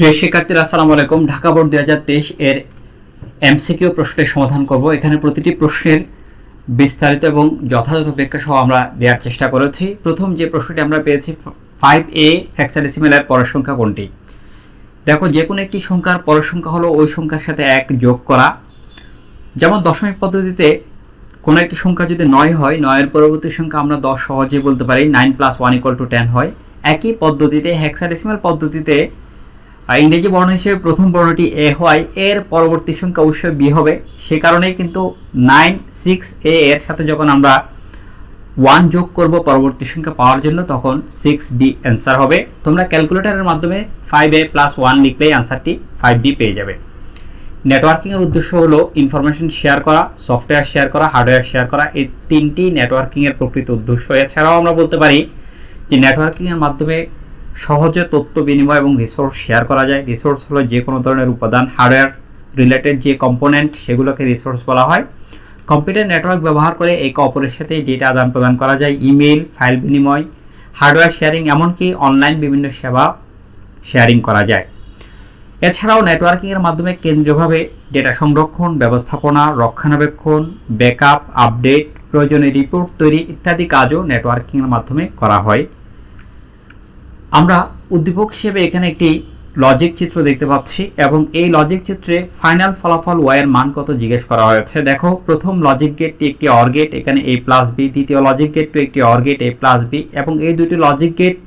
প্রিয় শিক্ষার্থীরা, আসসালামু আলাইকুম। ঢাকা বোর্ড দুই হাজার তেইশ এর এমসিকিউ প্রশ্নের সমাধান করব। এখানে প্রতিটি প্রশ্নের বিস্তারিত এবং যথাযথ ব্যাখ্যা সহ আমরা দেওয়ার চেষ্টা করেছি। প্রথম যে প্রশ্নটি আমরা পেয়েছি, ফাইভ এ হেক্সাডেসিমেলের পরের সংখ্যা কোনটি? দেখো যে কোনো একটি সংখ্যার পরের সংখ্যা হলো ওই সংখ্যার সাথে এক যোগ করা। যেমন দশমিক পদ্ধতিতে কোনো একটি সংখ্যা যদি নয় হয়, নয়ের পরবর্তী সংখ্যা আমরা দশ সহজেই বলতে পারি, nine plus one equal to ten হয়। একই পদ্ধতিতে হেক্সাডেসিমাল পদ্ধতিতে আর ইংরেজি বর্ণ হিসেবে প্রথম বর্ণটি এ হয়। এর পরবর্তী সংখ্যা অবশ্যই বি হবে। সে কারণেই কিন্তু নাইন, সিক্স, এ এর সাথে যখন আমরা ওয়ান যোগ করব পরবর্তী সংখ্যা পাওয়ার জন্য, তখন সিক্স বি অ্যান্সার হবে। তোমরা ক্যালকুলেটরের মাধ্যমে ফাইভ এ প্লাস ওয়ান লিখলেই অ্যান্সারটি ফাইভ বি পেয়ে যাবে। নেটওয়ার্কিংয়ের উদ্দেশ্য হলো ইনফরমেশন শেয়ার করা সফটওয়্যার শেয়ার করা হার্ডওয়্যার শেয়ার করা। এই তিনটি নেটওয়ার্কিংয়ের প্রকৃত উদ্দেশ্য। এছাড়াও আমরা বলতে পারি যে নেটওয়ার্কিংয়ের মাধ্যমে সহজে তথ্য বিনিময় এবং রিসোর্স শেয়ার করা যায়। রিসোর্স হলো যে কোনো ধরনের উপাদান হার্ডওয়্যার রিলেটেড যে কম্পোনেন্ট সেগুলোকে রিসোর্স বলা হয়। কম্পিউটার নেটওয়ার্ক ব্যবহার করে একে অপরের সাথে ডেটা আদান প্রদান করা যায়। ইমেল ফাইল বিনিময় হার্ডওয়্যার শেয়ারিং এমনকি অনলাইন বিভিন্ন সেবা শেয়ারিং করা যায়। এছাড়াও নেটওয়ার্কিংয়ের মাধ্যমে কেন্দ্রীয়ভাবে ডেটা সংরক্ষণ, ব্যবস্থাপনা, রক্ষণাবেক্ষণ ব্যাকআপ আপডেট প্রয়োজনীয় রিপোর্ট তৈরি ইত্যাদি কাজও নেটওয়ার্কিংয়ের মাধ্যমে করা হয়। আমরা উদ্দীপক হিসেবে এখানে একটি লজিক চিত্র দেখতে পাচ্ছি এবং এই লজিক চিত্রে ফাইনাল ফলাফল ওয়াই এর মান কত জিজ্ঞেস করা হয়েছে। দেখো, প্রথম লজিক গেটটি একটি অর গেট এখানে এ প্লাস বি দ্বিতীয় লজিক গেটটি একটি OR gate A plus B এবং এই দুটি লজিক গেট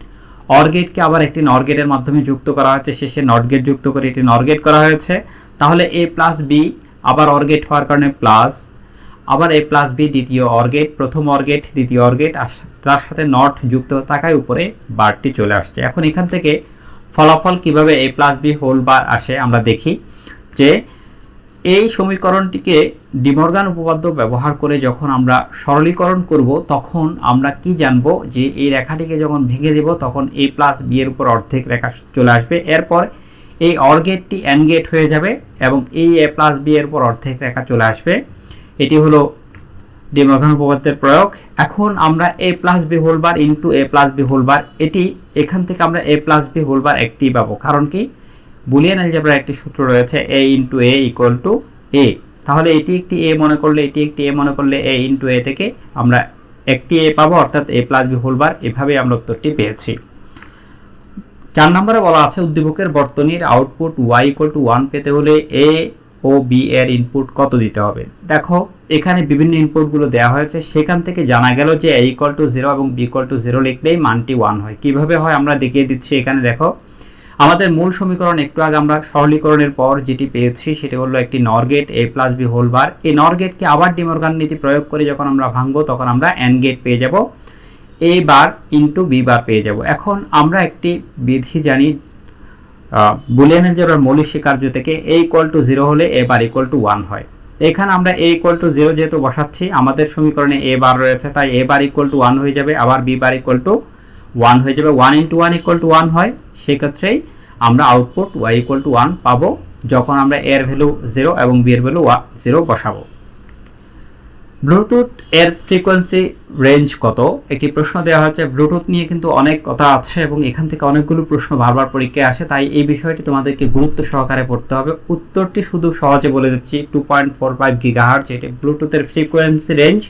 অর গেটকে আবার একটি নর গেটের মাধ্যমে যুক্ত করা হয়েছে। শেষে নট গেট যুক্ত করে এটি নর গেট করা হয়েছে। তাহলে এ প্লাস বি আবার অর গেট হওয়ার কারণে প্লাস আবার এ প্লাস বি দ্বিতীয় অর্গেট প্রথম অর্গেট দ্বিতীয় অর্গেট তার সাথে নট যুক্ত থাকায় উপরে বারটি চলে আসছে। এখন এখান থেকে ফলাফল কীভাবে A plus B whole bar আসে আমরা দেখি যে এই সমীকরণটিকে ডিমর্গান উপপাদ্য ব্যবহার করে যখন আমরা সরলীকরণ করব, তখন আমরা কি জানব যে এই রেখাটিকে যখন ভেঙে দেব, তখন এ প্লাস বি এর উপর অর্ধেক রেখা চলে আসবে। এরপর এই অর্গেটটি এন গেট হয়ে যাবে এবং এই এ প্লাস বি এর উপর অর্ধেক রেখা চলে আসবে। এটি হলো ডিমর্গান উপপাদ্যের প্রয়োগ। এখন আমরা A plus B whole bar into A plus B whole bar এটি এখান থেকে আমরা এ প্লাস বি হোলবার একটি পাবো। কারণ কি? বুলিয়ান অ্যালজেব্রার একটি সূত্র রয়েছে A into A equal to A তাহলে এটি একটি এ মনে করলে, এটি একটি এ মনে করলে এ ইন্টু এ থেকে আমরা একটি এ পাবো, অর্থাৎ এ প্লাস বি হোলবার এভাবে আমরা উত্তরটি পেয়েছি। চার নম্বরে বলা আছে, উদ্দীপকের বর্তনীর output Y equal to one পেতে হলে এ ও বি এর ইনপুট কত দিতে হবে? দেখো, এখানে বিভিন্ন ইনপুটগুলো দেওয়া হয়েছে, সেখান থেকে জানা গেল যে এ ইকুয়াল টু জিরো এবং বি ইকুয়াল টু জিরো লিখলেই মানটি ওয়ান হয়। কীভাবে হয় আমরা দেখিয়ে দিচ্ছি এখানে, দেখো। আমাদের মূল সমীকরণ একটু আগে আমরা সরলীকরণের পর যেটি পেয়েছি, সেটি হলো একটি NOR gate A plus B whole bar এই নর গেটকে আবার ডিমর্গান নীতি প্রয়োগ করে যখন আমরা ভাঙবো, তখন আমরা এন গেট পেয়ে যাব। এ বার ইন্টু বি বার পেয়ে যাব। এখন আমরা একটি বিধি জানি বুলিয়ান অ্যালজেব্রার মৌলিক স্বীকার্য থেকে এ ইকুয়াল টু জিরো হলে A bar equal to one হয়। এখানে আমরা এ ইকুয়াল টু জিরো যেহেতু বসাচ্ছি, আমাদের সমীকরণে এ বার রয়েছে, তাই A bar equal to one হয়ে যাবে, আবার B bar equal to one হয়ে যাবে। One into one equal to one হয়, সেক্ষেত্রেই আমরা output Y equal to one পাবো, যখন আমরা এর ভ্যালু জিরো এবং বি এর ভ্যালু জিরো বসাবো। ব্লুটুথ এর ফ্রিকোয়েন্সি রেঞ্জ কত? একটি প্রশ্ন দেওয়া হচ্ছে ব্লুটুথ নিয়ে কিন্তু অনেক কথা আছে এবং এখান থেকে অনেকগুলো প্রশ্ন বারবার পরীক্ষায় আসে, তাই এই বিষয়টি তোমাদেরকে গুরুত্ব সহকারে পড়তে হবে। উত্তরটি শুধু সহজে বলে দিচ্ছি two point four five gigahertz এটি ব্লুটুথের ফ্রিকোয়েন্সি রেঞ্জ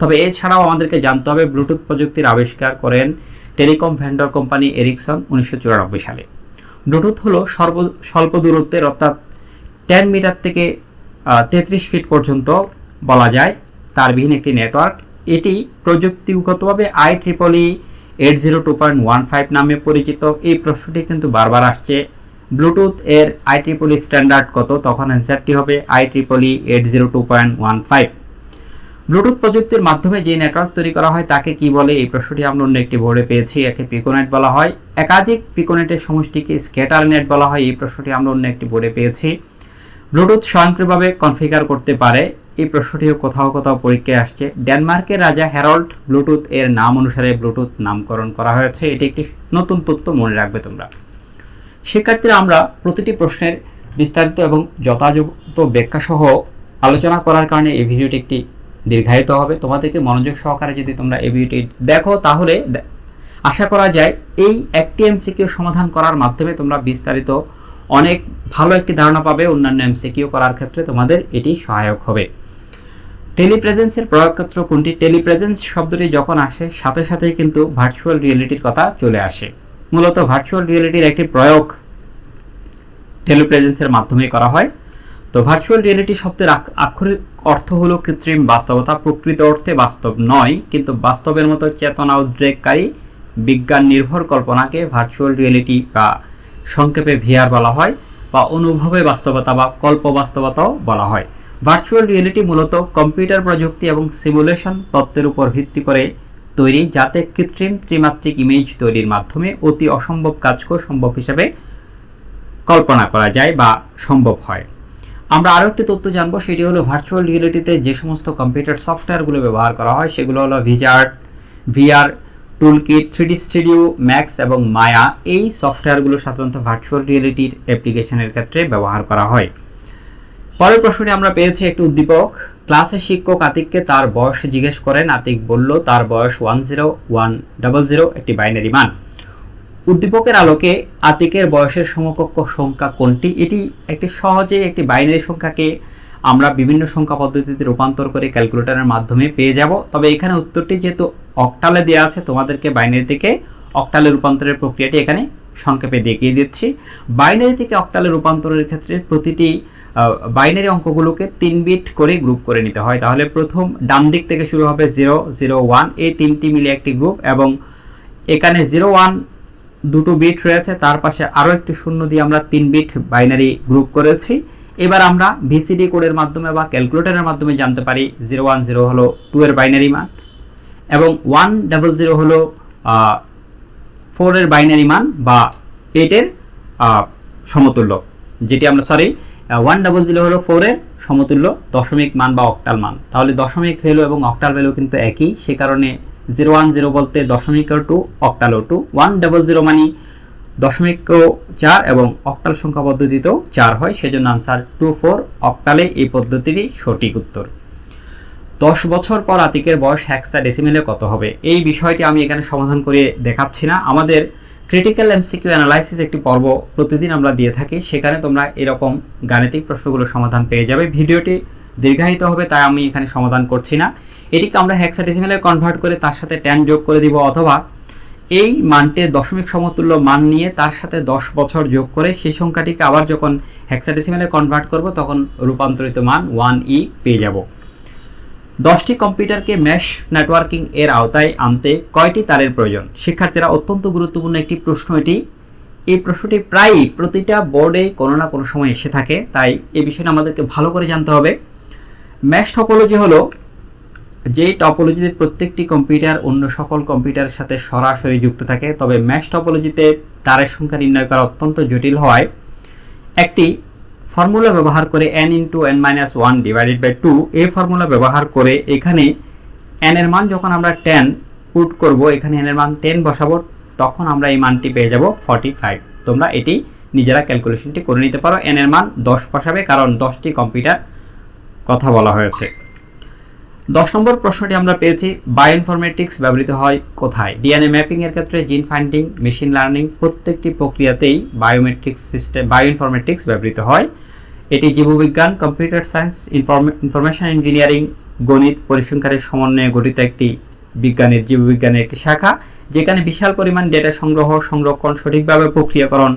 তবে এছাড়াও আমাদেরকে জানতে হবে ব্লুটুথ প্রযুক্তির আবিষ্কার করেন টেলিকম ভেন্ডর কোম্পানি এরিকসন উনিশশো চুরানব্বই সালে। ব্লুটুথ হলো সর্ব, স্বল্প দূরত্বের, অর্থাৎ টেন মিটার থেকে তেত্রিশ ফিট পর্যন্ত বলা যায়। তারবিহীন একটি নেটওয়ার্ক এটি প্রযুক্তিগতভাবে I triple E eight zero two point one five নামে পরিচিত। এই প্রশ্নটি কিন্তু বারবার আসছে। ব্লুটুথ এর আই ট্রিপলি স্ট্যান্ডার্ড কত? তখন অ্যান্সারটি হবে I triple E eight zero two point one five. Bluetooth প্রযুক্তির মাধ্যমে যে নেটওয়ার্ক তৈরি করা হয়, তাকে কি বলে? এই প্রশ্নটি আমরা অন্য একটি বোর্ডে পেয়েছি, একে পিকোনেট বলা হয়। একাধিক পিকোনেটের সমষ্টিকে স্কেটার নেট বলা হয়, এই প্রশ্নটি আমরা অন্য একটি বোর্ডে পেয়েছি। ব্লুটুথ স্বয়ংক্রিয়ভাবে কনফিগার করতে পারে। এই প্রশ্নটিও কোথাও কোথাও পরীক্ষায় আসছে। ডেনমার্কের রাজা হ্যারল্ড ব্লুটুথ এর নাম অনুসারে ব্লুটুথ নামকরণ করা হয়েছে। এটি একটি নতুন তথ্য মনে রাখবে তোমরা। শিক্ষার্থীরা, আমরা প্রতিটি প্রশ্নের বিস্তারিত এবং যথাযথ ব্যাখ্যাসহ আলোচনা করার কারণে এই ভিডিওটি একটি দীর্ঘায়িত হবে। তোমাদেরকে মনোযোগ সহকারে যদি তোমরা এই ভিডিওটি দেখো, তাহলে আশা করা যায় এই একটি এমসিকিউ সমাধান করার মাধ্যমে তোমরা বিস্তারিত অনেক ভালো একটি ধারণা পাবে। অন্যান্য এমসিকিউ করার ক্ষেত্রে তোমাদের এটি সহায়ক হবে। টেলিপ্রেজেন্সের প্রয়োগক্ষেত্র কোনটি? টেলিপ্রেজেন্স শব্দটি যখন আসে, সাথে সাথেই কিন্তু ভার্চুয়াল রিয়েলিটির কথা চলে আসে। মূলত ভার্চুয়াল রিয়েলিটির একটি প্রয়োগ টেলিপ্রেজেন্সের মাধ্যমে করা হয়। তো ভার্চুয়াল রিয়েলিটি শব্দের আক্ষরিক অর্থ হলো কৃত্রিম বাস্তবতা, প্রকৃত অর্থে বাস্তব নয়, কিন্তু বাস্তবের মতো চেতনা উদ্রেককারী বিজ্ঞান নির্ভর কল্পনাকে ভার্চুয়াল রিয়েলিটি বা সংক্ষেপে ভিআর বলা হয় বা অনুভবে বাস্তবতা বা কল্প বাস্তবতাও বলা হয়। ভার্চুয়াল রিয়েলিটি মূলত কম্পিউটার প্রযুক্তি এবং সিমুলেশন তত্ত্বের উপর ভিত্তি করে তৈরি, যাতে কৃত্রিম ত্রিমাত্রিক ইমেজ তৈরির মাধ্যমে অতি অসম্ভব কাজকেও সম্ভব হিসেবে কল্পনা করা যায় বা সম্ভব হয়। আমরা আরও একটি তথ্য জানব, সেটি হলো ভার্চুয়াল রিয়েলিটিতে যে সমস্ত কম্পিউটার সফটওয়্যারগুলো ব্যবহার করা হয়, সেগুলো হলো Vizard VR toolkit three D studio max এবং মায়া এই সফটওয়্যারগুলো সাধারণত ভার্চুয়াল রিয়েলিটির অ্যাপ্লিকেশনের ক্ষেত্রে ব্যবহার করা হয়। পরের প্রশ্নে আমরা পেয়েছি একটি উদ্দীপক। ক্লাসের শিক্ষক আতিককে তার বয়স জিজ্ঞেস করেন। আতিক বলল, তার বয়স one zero one double zero একটি বাইনারি মান। উদ্দীপকের আলোকে আতিকের বয়সের সমকক্ষ সংখ্যা কোনটি? এটি একটি সহজে একটি বাইনারি সংখ্যাকে আমরা বিভিন্ন সংখ্যা পদ্ধতিতে রূপান্তর করে ক্যালকুলেটরের মাধ্যমে পেয়ে যাব। তবে এখানে উত্তরটি যেহেতু অক্টালে দেওয়া আছে, তোমাদেরকে বাইনারি থেকে অক্টালে রূপান্তরের প্রক্রিয়াটি এখানে সংক্ষেপে দেখিয়ে দিচ্ছি। বাইনারি থেকে অক্টালে রূপান্তরের ক্ষেত্রে প্রতিটি বাইনারি অঙ্কগুলোকে তিন বিট করে গ্রুপ করে নিতে হয়। তাহলে প্রথম ডান দিক থেকে শুরু হবে জিরো জিরো ওয়ান এই তিনটি মিলে একটি গ্রুপ এবং এখানে জিরো ওয়ান দুটো বিট রয়েছে। তার পাশে আরও একটি শূন্য দিয়ে আমরা তিন বিট বাইনারি গ্রুপ করেছি। এবার আমরা ভিসিডি কোডের মাধ্যমে বা ক্যালকুলেটরের মাধ্যমে জানতে পারি জিরো ওয়ান জিরো হলো টু এর বাইনারি মান এবং ওয়ান ডাবল জিরো হলো ফোরের বাইনারি মান বা এইটের সমতুল্য, যেটি আমরা সরি ওয়ান ডাবল জিরো হলো ফোরের সমতুল্য দশমিক মান বা অক্টাল মান। তাহলে দশমিক ভ্যালু এবং অক্টাল ভ্যালু কিন্তু একই, সে কারণে জিরো ওয়ান জিরো বলতে দশমিক টু অক্টালও টু ওয়ান ডাবল জিরো মানে দশমিকও চার এবং অক্টাল সংখ্যা পদ্ধতিতেও চার হয়, সেজন্য আনসার টু ফোর অক্টালে এই পদ্ধতিরই সঠিক উত্তর। দশ বছর পর আতিকের বয়স হ্যাক্সা ডেসিমেলে কত হবে? এই বিষয়টি আমি এখানে সমাধান করে দেখাচ্ছি না। আমাদের ক্রিটিক্যাল এমসিকিউ অ্যানালাইসিস একটি পর্ব প্রতিদিন আমরা দিয়ে থাকি। সেখানে তোমরা এরকম গাণিতিক প্রশ্নগুলোর সমাধান পেয়ে যাবে। ভিডিওটি দীর্ঘায়িত হবে, তাই আমি এখানে সমাধান করছি না। এটিকে আমরা হ্যাক্সাডেসিমেলে কনভার্ট করে তার সাথে ট্যান যোগ করে দিব, অথবা এই মানটির দশমিক সমতুল্য মান নিয়ে তার সাথে দশ বছর যোগ করে সেই সংখ্যাটিকে আবার যখন হ্যাক্সাডেসিমেলে কনভার্ট করব, তখন রূপান্তরিত মান ওয়ান ই পেয়ে যাব। দশটি কম্পিউটারকে ম্যাশ নেটওয়ার্কিং এর আওতায় আনতে কয়টি তারের প্রয়োজন? শিক্ষার্থীরা অত্যন্ত গুরুত্বপূর্ণ একটি প্রশ্ন এটি। এই প্রশ্নটি প্রায়ই প্রতিটা বোর্ডে কোনো না কোনো সময় এসে থাকে, তাই এ বিষয়টা আমাদেরকে ভালো করে জানতে হবে। ম্যাশ টপোলজি হলো যে টপোলজিতে প্রত্যেকটি কম্পিউটার অন্য সকল কম্পিউটারের সাথে সরাসরি যুক্ত থাকে, তবে ম্যাশ টপোলজিতে তারের সংখ্যা নির্ণয় করা অত্যন্ত জটিল হওয়ায় একটি ফর্মুলা ব্যবহার করে n into n minus one divided by two এই ফর্মুলা ব্যবহার করে এখানে এন এর মান যখন আমরা টেন পুট করব, এখানে এন এর মান টেন বসাবো, তখন আমরা এই মানটি পেয়ে যাব ফর্টি ফাইভ তোমরা এটি নিজেরা ক্যালকুলেশনটি করে নিতে পারো এন এর মান দশ বসাবে, কারণ দশটি কম্পিউটার কথা বলা হয়েছে। দশ নম্বর প্রশ্নটি আমরা পেয়েছি বায়োইনফরমেটিক্স ব্যবহৃত হয় কোথায়? ডিএনএ ম্যাপিং এর ক্ষেত্রে জিন ফাইন্ডিং মেশিন লার্নিং প্রত্যেকটি প্রক্রিয়াতেই বায়োমেট্রিক্স সিস্টেম বায়োইনফরমেটিক্স ব্যবহৃত হয় এটি জীববিজ্ঞান, কম্পিউটার সায়েন্স ইনফরমেশন ইঞ্জিনিয়ারিং, গণিত, পরিসংখ্যানের সমন্বয়ে গঠিত একটি বিজ্ঞানের জীববিজ্ঞানের একটি শাখা, যেখানে বিশাল পরিমাণ ডেটা সংগ্রহ, সংরক্ষণ সঠিকভাবে প্রক্রিয়াকরণ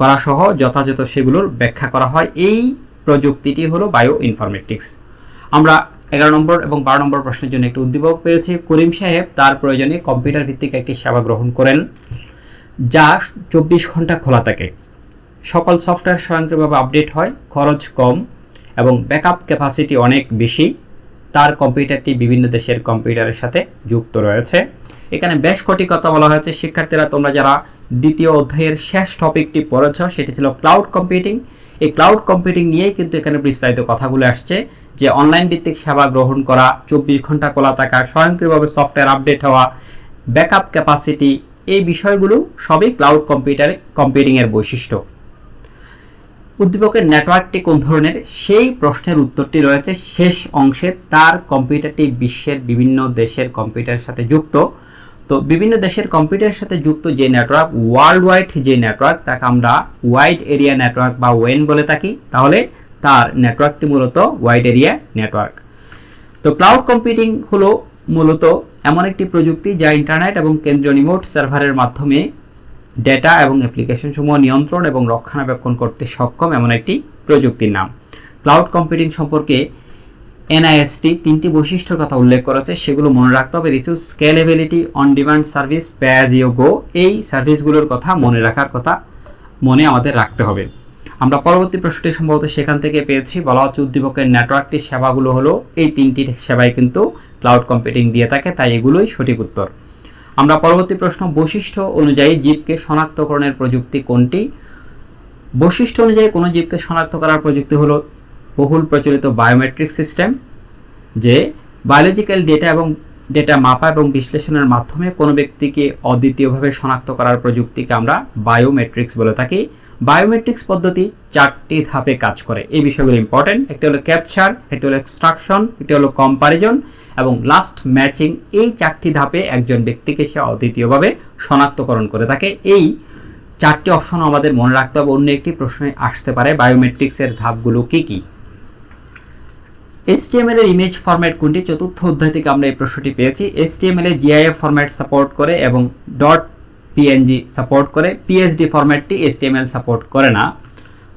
করা সহ যথাযথ সেগুলোর ব্যাখ্যা করা হয়। এই প্রযুক্তিটি হলো বায়ো ইনফরমেটিক্স আমরা এগারো নম্বর এবং বারো নম্বর প্রশ্নের জন্য একটি উদ্দীপক পেয়েছি। করিম সাহেব তার প্রয়োজনে কম্পিউটার ভিত্তিক একটি সেবা গ্রহণ করেন, যা চব্বিশ ঘণ্টা খোলা থাকে। সকল সফটওয়্যার স্বয়ংক্রিয়ভাবে আপডেট হয়, খরচ কম এবং ব্যাকআপ ক্যাপাসিটি অনেক বেশি। তার কম্পিউটারটি বিভিন্ন দেশের কম্পিউটারের সাথে যুক্ত রয়েছে। এখানে বেশ কটি কথা বলা হয়েছে। শিক্ষার্থীরা, তোমরা যারা দ্বিতীয় অধ্যায়ের শেষ টপিকটি পড়েছ, সেটি ছিল ক্লাউড কম্পিউটিং এই ক্লাউড কম্পিউটিং নিয়েই কিন্তু এখানে বিস্তারিত কথাগুলো আসছে যে অনলাইন ভিত্তিক সেবা গ্রহণ করা, চব্বিশ ঘণ্টা খোলা থাকা, স্বয়ংক্রিয়ভাবে সফটওয়্যার আপডেট হওয়া ব্যাকআপ ক্যাপাসিটি এই বিষয়গুলো সবই ক্লাউড কম্পিউটারে কম্পিউটিংয়ের বৈশিষ্ট্য। উদ্দীপকের নেটওয়ার্কটি কোন ধরনের? সেই প্রশ্নের উত্তরটি রয়েছে শেষ অংশে। তার কম্পিউটারটি বিশ্বের বিভিন্ন দেশের কম্পিউটারের সাথে যুক্ত। তো বিভিন্ন দেশের কম্পিউটারের সাথে যুক্ত যে নেটওয়ার্ক ওয়ার্ল্ড ওয়াইড যে নেটওয়ার্ক, তাকে আমরা ওয়াইড এরিয়া নেটওয়ার্ক বা ওয়েন বলে থাকি। তাহলে তার নেটওয়ার্কটি মূলত ওয়াইড এরিয়া নেটওয়ার্ক তো ক্লাউড কম্পিউটিং হলো মূলত এমন একটি প্রযুক্তি যা ইন্টারনেট এবং কেন্দ্রীয় রিমোট সার্ভারের মাধ্যমে ডেটা এবং অ্যাপ্লিকেশন সমূহ নিয়ন্ত্রণ এবং রক্ষণাবেক্ষণ করতে সক্ষম এমন একটি প্রযুক্তির নাম। ক্লাউড কম্পিউটিং সম্পর্কে এনআইএসটি তিনটি বৈশিষ্ট্যের কথা উল্লেখ করেছে, সেগুলো মনে রাখতে হবে। Resource scalability on demand service pay as go এই সার্ভিসগুলোর কথা মনে রাখার কথা মনে আমাদের রাখতে হবে। আমরা পরবর্তী প্রশ্নটি সম্ভবত সেখান থেকে পেয়েছি। বলা হচ্ছে উদ্দীপকের নেটওয়ার্কটির সেবাগুলো হলো এই তিনটি সেবাই কিন্তু ক্লাউড কম্পিউটিং দিয়ে থাকে, তাই এগুলোই সঠিক উত্তর। আমরা পরবর্তী প্রশ্ন, বৈশিষ্ট্য অনুযায়ী জীবকে শনাক্তকরণের প্রযুক্তি কোনটি? বৈশিষ্ট্য অনুযায়ী কোনো জীবকে শনাক্ত করার প্রযুক্তি হলো বহুল প্রচলিত বায়োমেট্রিক সিস্টেম, যে বায়োলজিক্যাল ডেটা এবং ডেটা মাপা এবং বিশ্লেষণের মাধ্যমে কোনো ব্যক্তিকে অদ্বিতীয়ভাবে শনাক্ত করার প্রযুক্তিকে আমরা বায়োমেট্রিক্স বলে থাকি। বায়োমেট্রিক্স পদ্ধতি চারটি ধাপে কাজ করে। এই বিষয়গুলো ইম্পর্টেন্ট একটি হলো ক্যাপচার একটি হলো এক্সট্রাকশন একটি হলো কম্পারিজন এবং লাস্ট ম্যাচিং এই চারটি ধাপে একজন ব্যক্তিকে সে অদ্বিতীয়ভাবে শনাক্তকরণ করে থাকে। এই চারটি অপশন আমাদের মনে রাখতে হবে, অন্য একটি প্রশ্নে আসতে পারে বায়োমেট্রিক্সের ধাপগুলো কি কি। HTML এর ইমেজ ফরম্যাট কোনটি? চতুর্থ অধ্যায় থেকে আমরা এই প্রশ্নটি পেয়েছি। HTML এ GIF ফরম্যাট সাপোর্ট করে এবং ডট পিএনজি সাপোর্ট করে। পিএসডি ফরম্যাটটি HTML সাপোর্ট করে না।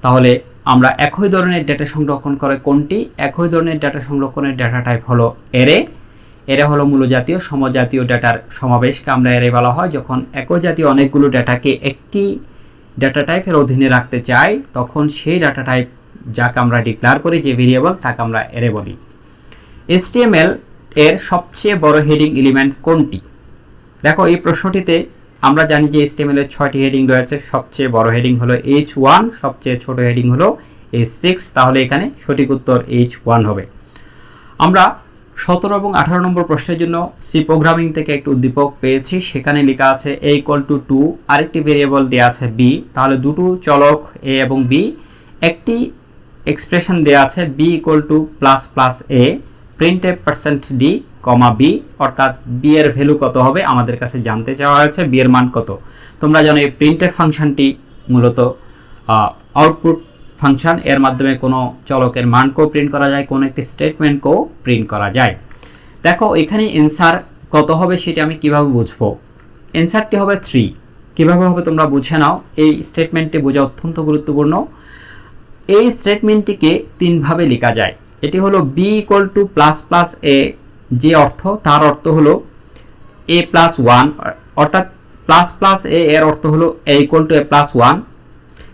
তাহলে আমরা একই ধরনের ডেটা সংরক্ষণ করে কোনটি? একই ধরনের ডেটা সংরক্ষণের ডেটা টাইপ হলো এরে এরা হলো মূলজাতীয়, সমজাতীয় ডেটার সমাবেশকে আমরা এরে বলা হয়। যখন একই জাতীয় অনেকগুলো ডেটাকে একটি ডেটা টাইপের অধীনে রাখতে চাই, তখন সেই ডেটা টাইপ যাকে আমরা ডিক্লার করি, যে ভেরিয়েবল তাকে আমরা এরে বলি। HTML এর সবচেয়ে বড় হেডিং এলিমেন্ট কোনটি? দেখো, এই প্রশ্নটিতে আমরা জানি যে HTML এর ছয়টি হেডিং রয়েছে। সবচেয়ে বড় হেডিং হলো এইচ ওয়ান সবচেয়ে ছোট হেডিং হলো এইচ সিক্স তাহলে এখানে সঠিক উত্তর এইচ ওয়ান হবে। আমরা সতেরো এবং আঠারো নম্বর প্রশ্নের জন্য সি প্রোগ্রামিং থেকে একটি উদ্দীপক পেয়েছি। সেখানে লেখা আছে এ ইকুয়াল টু টু আরেকটি ভেরিয়েবল দেওয়া আছে বি তাহলে দুটো চলক এ এবং বি একটি এক্সপ্রেশন দেওয়া আছে B equal to plus plus A print A percent D comma B, অর্থাৎ বি এর ভ্যালু কত হবে আমাদের কাছে জানতে চাওয়া হয়েছে বি এর মান কত। তোমরা জানো এই প্রিন্টের ফাংশনটি মূলত আউটপুট ফাংশন, এর মাধ্যমে কোনো চলকের মানকেও প্রিন্ট করা যায়, কোনো একটি স্টেটমেন্টকেও প্রিন্ট করা যায়। দেখো, এখানে এনসার কত হবে সেটা আমি কীভাবে বুঝব? এনসারটি হবে থ্রি কীভাবে হবে তোমরা বুঝে নাও, এই স্টেটমেন্টটি বোঝা অত্যন্ত গুরুত্বপূর্ণ। এই স্টেটমেন্টটিকে তিনভাবে লেখা যায়। এটি হলো B equal to plus plus A যে অর্থ, তার অর্থ হলো এ প্লাস ওয়ান অর্থাৎ প্লাস প্লাস এ এর অর্থ হলো A equal to A plus one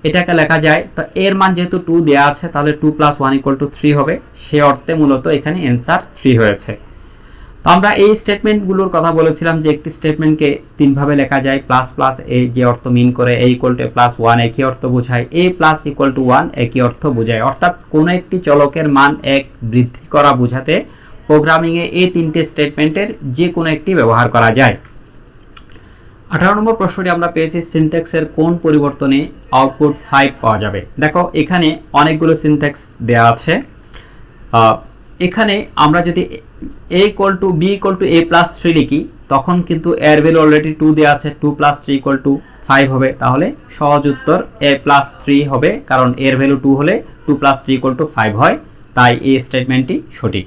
এটাকে লেখা যায়, তো এর মান যেহেতু টু দেওয়া আছে, তাহলে two plus one equal to three হবে। সে অর্থে মূলত এখানে অ্যান্সার থ্রি হয়েছে। তো আমরা এই স্টেটমেন্টগুলোর কথা বলেছিলাম যে একটি স্টেটমেন্টকে তিনভাবে লেখা যায় প্লাস প্লাস এ যে অর্থ মিন করে A equal to A plus one একই অর্থ বোঝায় A plus equal to one একই অর্থ বোঝায়। অর্থাৎ কোনো একটি চলকের মান এক বৃদ্ধি করা বোঝাতে প্রোগ্রামিংয়ে এই তিনটে স্টেটমেন্টের যে কোনো একটি ব্যবহার করা যায়। আঠারো নম্বর প্রশ্নটি আমরা পেয়েছি সিনট্যাক্সের কোন পরিবর্তনে আউটপুট ফাইভ পাওয়া যাবে? দেখো, এখানে অনেকগুলো সিনট্যাক্স দেওয়া আছে। এখানে আমরা যদি A equal to B equal to A plus three লিখি, তখন কিন্তু এর ভ্যালু অলরেডি টু দেওয়া আছে two plus three equal to five হবে। তাহলে সহজ উত্তর এ প্লাস থ্রি হবে, কারণ এর ভ্যালু টু হলে two plus three equal to five হয়। তাই এই স্টেটমেন্টটি সঠিক।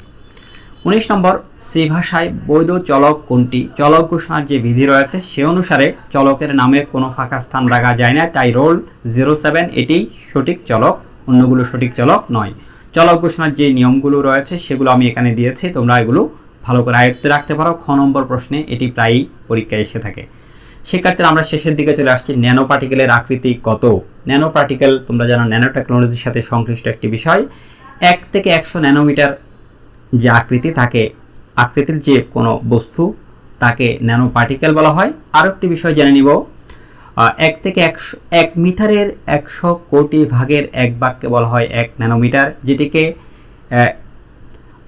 উনিশ নম্বর সি ভাষায় বৈধ চলক কোনটি? চলক ঘোষণার যে বিধি রয়েছে, সে অনুসারে চলকের নামে কোনো ফাঁকা স্থান রাখা যায় না, তাই রোল জিরো সেভেন এটি সঠিক চলক, অন্যগুলো সঠিক চলক নয়। চলক ঘোষণার যে নিয়মগুলো রয়েছে, সেগুলো আমি এখানে দিয়েছি, তোমরা এগুলো ভালো করে আয়ত্তে রাখতে পারো। খ নম্বর প্রশ্নে এটি প্রায়ই পরীক্ষায় এসে থাকে। শিক্ষার্থীরা, আমরা শেষের দিকে চলে আসছি ন্যানো পার্টিকেলের আকৃতি কত? ন্যানো পার্টিকেল তোমরা জানো ন্যানো টেকনোলজির সাথে সংশ্লিষ্ট একটি বিষয়। এক থেকে একশো ন্যানোমিটার যে আকৃতি, তাকে আকৃতির যে কোনো বস্তু, তাকে ন্যানো পার্টিকেল বলা হয়। আর একটি বিষয় জেনে নিব। এক থেকে একশো, এক মিটারের একশো কোটি ভাগের এক বাক্যে বলা হয় এক ন্যানোমিটার, যেটিকে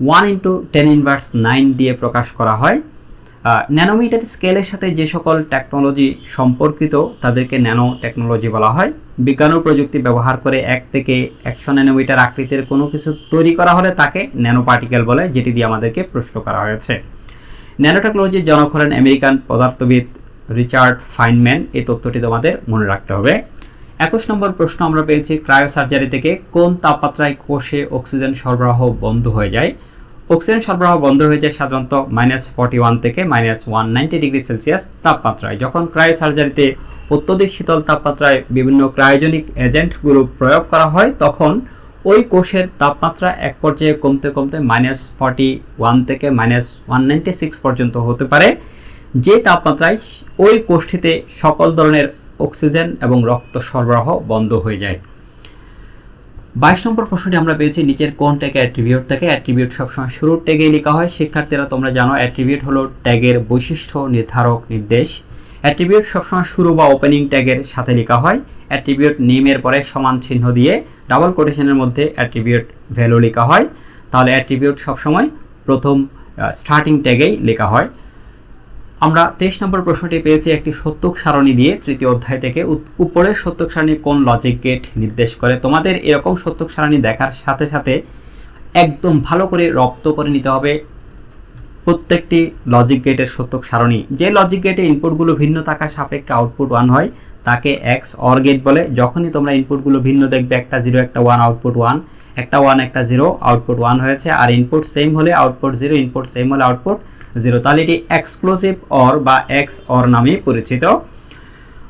one into ten inverse nine দিয়ে প্রকাশ করা হয়। ন্যানোমিটার স্কেলের সাথে যে সকল টেকনোলজি সম্পর্কিত তাদেরকে ন্যানো টেকনোলজি বলা হয়। বিজ্ঞান ও প্রযুক্তি ব্যবহার করে এক থেকে একশো ন্যানোমিটার আকৃতির কোনো কিছু তৈরি করা হলে তাকে ন্যানো পার্টিকেল বলে, যেটি দিয়ে আমাদেরকে প্রশ্ন করা হয়েছে। ন্যানো ন্যানোটেকনোলজির জনক হলেন আমেরিকান পদার্থবিদ রিচার্ড ফাইনম্যান। এই তথ্যটি তোমাদের মনে রাখতে হবে। একুশ নম্বর প্রশ্ন আমরা পেয়েছি, ক্রায়োসার্জারি থেকে কোন তাপমাত্রায় কোষে অক্সিজেন সরবরাহ বন্ধ হয়ে যায়? অক্সিজেন সরবরাহ বন্ধ হয়ে যায় সাধারণত মাইনাস ফর্টি ওয়ান থেকে minus one ninety degree Celsius তাপমাত্রায়। যখন ক্রায়োসার্জারিতে অত্যধিক শীতল তাপমাত্রায় বিভিন্ন ক্রায়োজনিক এজেন্টগুলো প্রয়োগ করা হয়, তখন ওই কোষের তাপমাত্রা এক পর্যায়ে কমতে কমতে মাইনাস ফর্টি ওয়ান থেকে মাইনাস ওয়ান নাইনটি সিক্স পর্যন্ত হতে পারে। যে তাপমাত্রায় ওই কোষ্ঠীতে সকল ধরনের অক্সিজেন এবং রক্ত সরবরাহ বন্ধ হয়ে যায়। বাইশ নম্বর প্রশ্নটি আমরা পেয়েছি নিচের কোন ট্যাগে অ্যাট্রিবিউট থেকে অ্যাট্রিবিউট সবসময় শুরুর ট্যাগেই লেখা হয়। শিক্ষার্থীরা, তোমরা জানো অ্যাট্রিবিউট হলো ট্যাগের বৈশিষ্ট্য, নির্ধারক, নির্দেশ। অ্যাট্রিবিউট সবসময় শুরু বা ওপেনিং ট্যাগের সাথে লেখা হয়। অ্যাট্রিবিউট নেমের পরে সমান চিহ্ন দিয়ে ডাবল কোটেশনের মধ্যে অ্যাট্রিবিউট ভ্যালু লেখা হয়। তাহলে অ্যাট্রিবিউট সবসময় প্রথম স্টার্টিং ট্যাগেই লেখা হয়। আমরা তেইশ নম্বর প্রশ্নটি পেয়েছি একটি সত্যক সারণী দিয়ে তৃতীয় অধ্যায় থেকে। উপরের সত্যক সারণী কোন লজিক গেট নির্দেশ করে? তোমাদের এরকম সত্যক সারণী দেখার সাথে সাথে একদম ভালো করে রপ্ত করে নিতে হবে। প্রত্যেকটি লজিক গেটের সত্যক সারণী। যে লজিক গেটে ইনপুটগুলো ভিন্ন থাকার সাপেক্ষে আউটপুট ওয়ান হয়, তাকে এক্স অর গেট বলে। যখনই তোমরা ইনপুটগুলো ভিন্ন দেখবে, একটা জিরো একটা ওয়ান আউটপুট ওয়ান একটা ওয়ান একটা জিরো আউটপুট ওয়ান হয়েছে। আর ইনপুট সেম হলে আউটপুট জিরো ইনপুট সেম হলে আউটপুট জিরো তাহলে এটি এক্সক্লুসিভ অর বা এক্স অর নামে পরিচিত।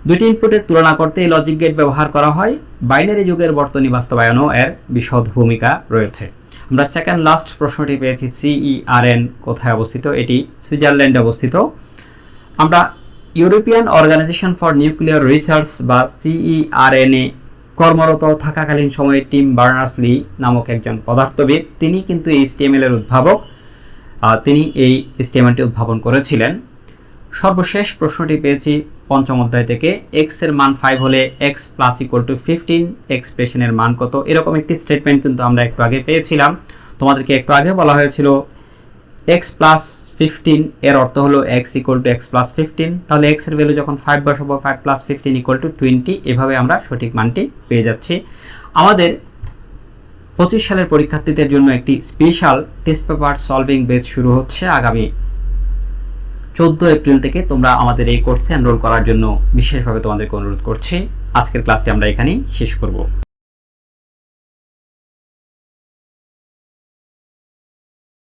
দুটি ইনপুটের তুলনা করতে এই লজিক গেট ব্যবহার করা হয়। বাইনারি যুগের বর্তনী বাস্তবায়নও এর বিশদ ভূমিকা রয়েছে। আমরা সেকেন্ড লাস্ট প্রশ্নটি পেয়েছি সিইআরএন কোথায় অবস্থিত? এটি সুইজারল্যান্ডে অবস্থিত। আমরা European organization for nuclear research বা সিইআরএনএ কর্মরত থাকাকালীন সময়ে টিম বার্নার্স লি নামক একজন পদার্থবিদ, তিনি কিন্তু এইচটিএমএল এর উদ্ভাবক। তিনি এই স্টেটমেন্টটি উদ্ভাবন করেছিলেন। সর্বশেষ প্রশ্নটি পেয়েছি পঞ্চম অধ্যায় থেকে। এক্সের মান ফাইভ হলে X plus equal to fifteen এক্সপ্রেশনের মান কত? এরকম একটি স্টেটমেন্ট কিন্তু আমরা একটু আগে পেয়েছিলাম। তোমাদেরকে একটু আগে বলা হয়েছিল এক্স প্লাস ফিফটিন এর অর্থ হলো X equal to X plus fifteen তাহলে এক্সের ভ্যালু যখন ফাইভ বসাবো five plus fifteen equal to twenty এভাবে আমরা সঠিক মানটি পেয়ে যাচ্ছি। আমাদের পঁচিশ সালের পরীক্ষার্থীদের জন্য একটি special test paper solving batch শুরু হচ্ছে আগামী চোদ্দ এপ্রিল থেকে তোমরা আমাদের এই কোর্সে এনরোল করার জন্য বিশেষভাবে তোমাদেরকে অনুরোধ করছি। আজকের ক্লাসটি আমরা এখানেই শেষ করব।